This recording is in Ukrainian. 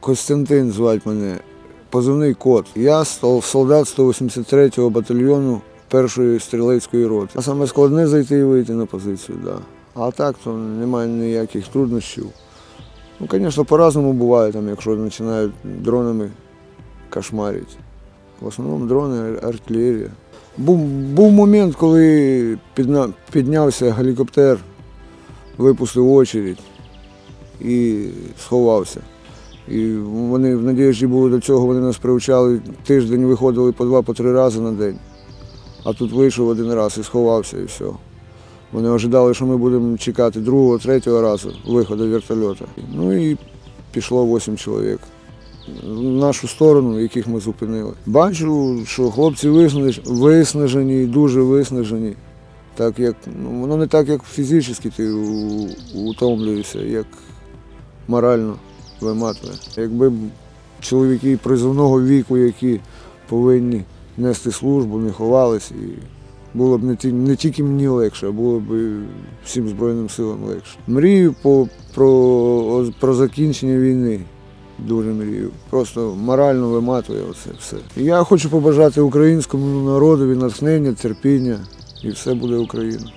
Костянтин звать мене, позивний кот. Я стол- солдат 183-го батальйону першої стрілецької роти. А саме складне зайти і вийти на позицію, да. А так то немає ніяких труднощів. Ну, звісно, по-разному буває, там, якщо починають дронами кошмарити. В основному дрони, артилерія. Був, був момент, коли підна, піднявся гелікоптер, випустив очередь і сховався. І вони в надіжді були до цього, вони нас привчали, тиждень виходили по два, по три рази на день. А тут вийшов один раз і сховався, і все. Вони ожидали, що ми будемо чекати другого, третього разу виходу вертольота. Ну і пішло вісім чоловік. В нашу сторону, яких ми зупинили. Бачу, що хлопці виснажені, дуже виснажені. Так як, ну, воно не так, як фізично ти утомлюєшся, як морально виматує. Якби чоловіки призовного віку, які повинні нести службу, не ховались, і було б не, не тільки мені легше, а було б всім Збройним силам легше. Мрію по, про, про закінчення війни. Дуже мрію. Просто морально виматує оце все. Я хочу побажати українському народові натхнення, терпіння, і все буде Україна.